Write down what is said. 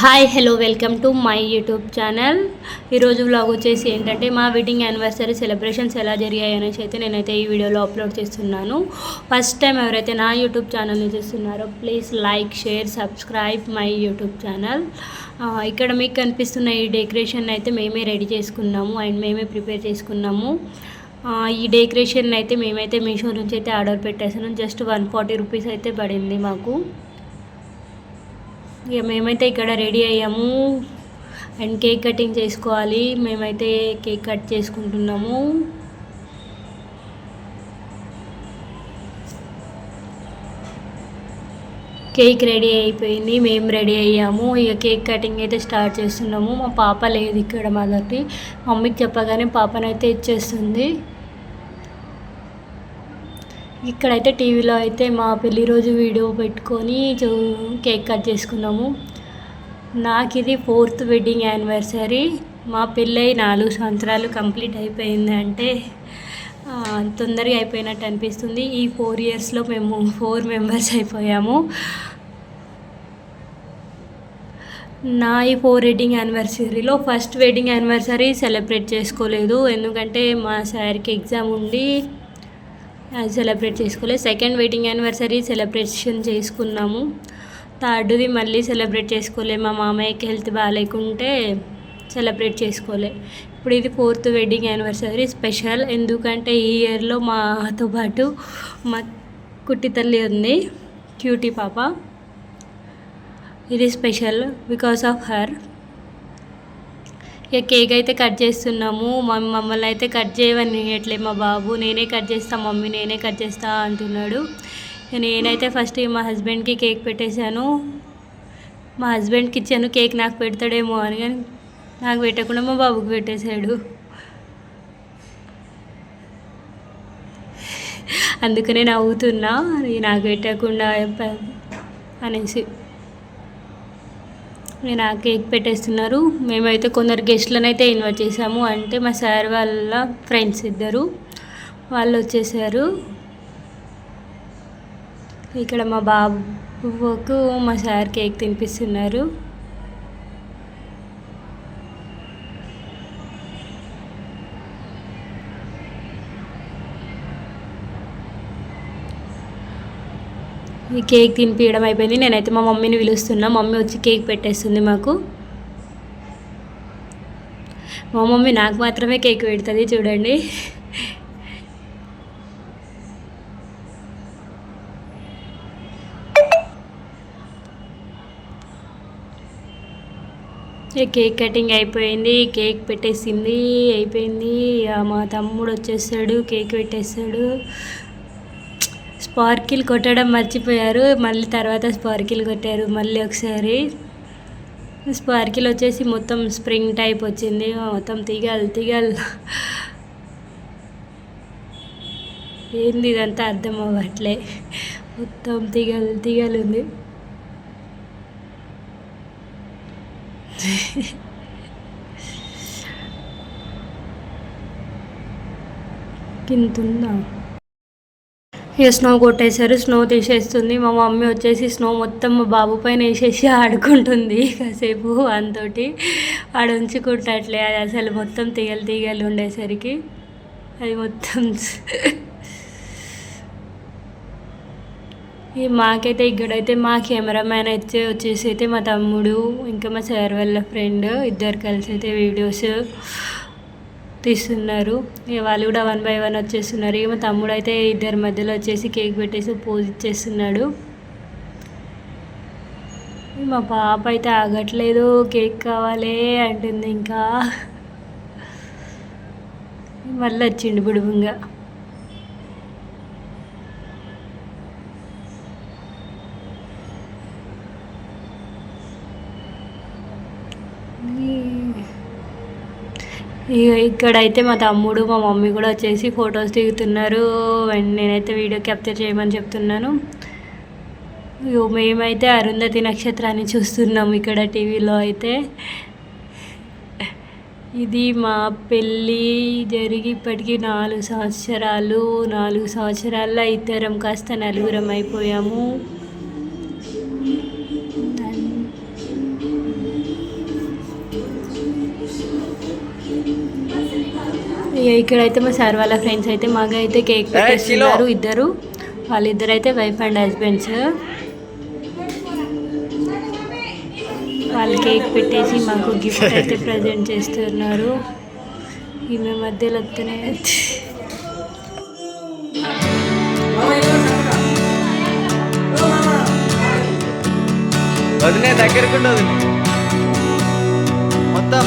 Hi hello welcome to my YouTube channel ఈరోజు vlog వచ్చేసి ఏంటంటే మా వెడ్డింగ్ యానివర్సరీ సెలబ్రేషన్స్ ఎలా జరిగాయి అనేసి అయితే నేనైతే ఈ వీడియోలో అప్లోడ్ చేస్తున్నాను. ఫస్ట్ టైం ఎవరైతే నా యూట్యూబ్ ఛానల్ని చూస్తున్నారో please like share subscribe my YouTube channel ఇక్కడ మీకు కనిపిస్తున్న ఈ డెకరేషన్ అయితే మేమే రెడీ చేసుకున్నాము అండ్ మేమే ప్రిపేర్ చేసుకున్నాము. ఈ డెకరేషన్ అయితే మేమైతే మీషో నుంచి అయితే ఆర్డర్ పెట్టేసాను. జస్ట్ వన్ ఫార్టీ రూపీస్ అయితే పడింది మాకు. ఇక మేమైతే ఇక్కడ రెడీ అయ్యాము. అండ్ కేక్ కటింగ్ చేసుకోవాలి. మేమైతే కేక్ కట్ చేసుకుంటున్నాము. కేక్ రెడీ అయిపోయింది. మేము రెడీ అయ్యాము. ఇక కేక్ కటింగ్ అయితే స్టార్ట్ చేస్తున్నాము. మా పాప లేదు ఇక్కడ మొదటి మమ్మీకి చెప్పగానే పాపనైతే ఇచ్చేస్తుంది. ఇక్కడైతే టీవీలో అయితే మా పెళ్ళి రోజు వీడియో పెట్టుకొని చూ- కేక్ కట్ చేసుకున్నాము. నాకు ఇది ఫోర్త్ వెడ్డింగ్ యానివర్సరీ. మా పెళ్ళై నాలుగు సంవత్సరాలు కంప్లీట్ అయిపోయింది అంటే తొందరగా అయిపోయినట్టు అనిపిస్తుంది. ఈ ఫోర్ ఇయర్స్లో మేము ఫోర్ మెంబర్స్ అయిపోయాము. నా ఈ ఫోర్ వెడ్డింగ్ యానివర్సరీలో ఫస్ట్ వెడ్డింగ్ యానివర్సరీ సెలబ్రేట్ చేసుకోలేదు. ఎందుకంటే మా సార్కి ఎగ్జామ్ ఉండి సెలబ్రేట్ చేసుకోలేదు సెకండ్ వెడ్డింగ్ యానివర్సరీ సెలబ్రేషన్ చేసుకున్నాము. థర్డ్ది మళ్ళీ సెలబ్రేట్ చేసుకోలే. మా మామయ్యకి హెల్త్ బాగాలేకుంటే సెలబ్రేట్ చేసుకోలే. ఇప్పుడు ఇది ఫోర్త్ వెడ్డింగ్ యానివర్సరీ స్పెషల్. ఎందుకంటే ఈ ఇయర్లో మాతో పాటు మా కుట్టి తల్లి ఉంది క్యూటీ పాప. ఇది స్పెషల్ బికాస్ ఆఫ్ హర్. ఇక కేక్ అయితే కట్ చేస్తున్నాము. మా మమ్మల్ని అయితే కట్ చేయవని ఎట్లే మా బాబు. నేనే కట్ చేస్తా మమ్మీ నేనే కట్ చేస్తా అంటున్నాడు. నేనైతే ఫస్ట్ మా హస్బెండ్కి కేక్ పెట్టేశాను. మా హస్బెండ్కి ఇచ్చాను కేక్ నాకు పెడతాడేమో అని. కానీ నాకు పెట్టకుండా మా బాబుకి పెట్టేశాడు. అందుకనే నవ్వుతున్నా "ఇది నాకు పెట్టకుండా అనేసి. నేను ఆ కేక్ పెట్టేస్తున్నారు. మేమైతే కొందరు గెస్ట్లను అయితే ఇన్వైట్ చేసాము అంటే మా సార్ వాళ్ళ ఫ్రెండ్స్ ఇద్దరు. వాళ్ళు వచ్చేసారు. ఇక్కడ మా బాబుకు మా సార్ కేక్ తినిపిస్తున్నారు. కేక్ తినిపించడం అయిపోయింది. నేనైతే మా మమ్మీని పిలుస్తున్నా. మమ్మీ వచ్చి కేక్ పెట్టేస్తుంది మాకు. మా మమ్మీ నాకు మాత్రమే కేక్ పెడుతుంది చూడండి. ఈ కేక్ కటింగ్ అయిపోయింది. కేక్ పెట్టేసింది. అయిపోయింది. మా తమ్ముడు వచ్చేసాడు. కేక్ పెట్టేస్తాడు స్పార్కిల్ కొట్టడం మర్చిపోయారు. మళ్ళీ తర్వాత స్పార్కిల్ కొట్టారు. మళ్ళీ ఒకసారి స్పార్కిల్ వచ్చేసి మొత్తం స్ప్రింగ్ టైప్ వచ్చింది. మొత్తం తీగలు తీగలు. ఏంది ఇదంతా అర్థం అవ్వట్లే. మొత్తం తీగలు తీగలు ఉంది. కింతుందా ఇక స్నో కొట్టేశారు స్నో తీసేస్తుంది. మా మమ్మీ వచ్చేసి స్నో మొత్తం మా బాబు పైన వేసేసి ఆడుకుంటుంది కాసేపు అంతోటి ఆడ ఉంచుకుంటట్లే అది అసలు మొత్తం తీగలు తీగలు ఉండేసరికి. అది మొత్తం ఈ మాకైతే ఇక్కడైతే మా కెమెరామ్యాన్ అయితే వచ్చేసి అయితే మా తమ్ముడు ఇంకా మా సార్ వాళ్ళ ఫ్రెండ్ ఇద్దరు కలిసి అయితే వీడియోస్ తీస్తున్నారు. ఇక వాళ్ళు కూడా వన్ బై వన్ వచ్చేస్తున్నారు. ఇక మా తమ్ముడు అయితే ఇద్దరి మధ్యలో వచ్చేసి కేక్ పెట్టేసి పోజ్ ఇచ్చేస్తున్నాడు. మా పాప అయితే ఆగట్లేదు. కేక్ కావాలి అంటుంది ఇంకా. మళ్ళీ వచ్చిండు బుడుబుంగా. ఈ ఇక్కడైతే మా తమ్ముడు మా మమ్మీ కూడా వచ్చేసి ఫొటోస్ దిగుతున్నారు. అండ్ నేనైతే వీడియో క్యాప్చర్ చేయమని చెప్తున్నాను. ఇగో మేమైతే అరుంధతి నక్షత్రాన్ని చూస్తున్నాం ఇక్కడ టీవీలో అయితే. ఇది మా పెళ్ళి జరిగి ఇప్పటికీ నాలుగు సంవత్సరాలు. నాలుగు సంవత్సరాల్లో ఇద్దరం కాస్త నలుగురం అయిపోయాము. ఇక్కడైతే మా సార్ వాళ్ళ ఫ్రెండ్స్ అయితే మాకు అయితే కేక్ పెట్టేస్తున్నారు ఇద్దరు. వాళ్ళిద్దరు అయితే వైఫ్ అండ్ హస్బెండ్స్. వాళ్ళు కేక్ పెట్టేసి మాకు గిఫ్ట్ అయితే ప్రజెంట్ చేస్తున్నారు. ఈమె మధ్యలో వస్తేనే వదిలే దగ్గరకు వదిలే మొత్తం.